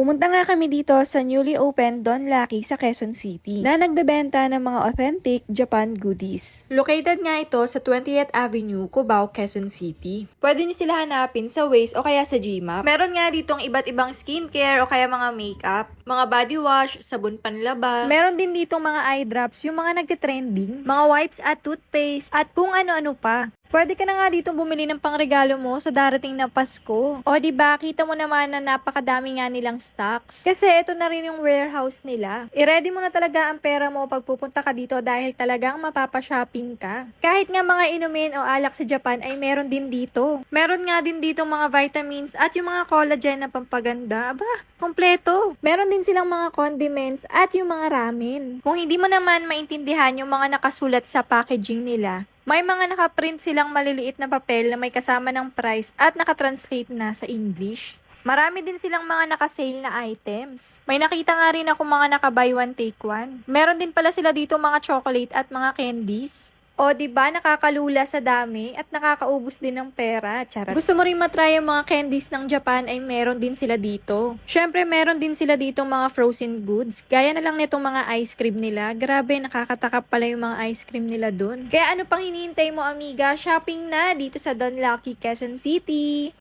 Pumunta nga kami dito sa newly opened Don Lucky sa Quezon City na nagbebenta ng mga authentic Japan goodies. Located nga ito sa 20th Avenue, Cubao, Quezon City. Pwede nyo sila hanapin sa Waze o kaya sa Gmap. Meron nga ditong iba't ibang skincare o kaya mga makeup, mga body wash, sabon panlaba. Meron din ditong mga eye drops, yung mga nagtitrending, mga wipes at toothpaste, at kung ano-ano pa. Pwede ka na nga dito bumili ng pangregalo mo sa darating na Pasko. O di ba kita mo naman na napakadami nga nilang stocks. Kasi ito na rin yung warehouse nila. I-ready mo na talaga ang pera mo pag pupunta ka dito dahil talagang mapapa-shopping ka. Kahit nga mga inumin o alak sa Japan ay meron din dito. Meron nga din dito mga vitamins at yung mga collagen na pampaganda. Aba, kompleto. Meron din silang mga condiments at yung mga ramen. Kung hindi mo naman maintindihan yung mga nakasulat sa packaging nila, may mga nakaprint silang maliliit na papel na may kasama ng price at nakatranslate na sa English. Marami din silang mga nakasale na items. May nakita nga rin ako mga naka buy one take one. Meron din pala sila dito mga chocolate at mga candies. O, di ba nakakalula sa dami at nakakaubos din ng pera. Charot. Gusto mo rin matry yung mga candies ng Japan ay meron din sila dito. Syempre, meron din sila dito mga frozen goods. Gaya na lang nitong mga ice cream nila. Grabe, nakakatakap pala yung mga ice cream nila dun. Kaya ano pang hinihintay mo, amiga? Shopping na dito sa Don Lucky, Quezon City.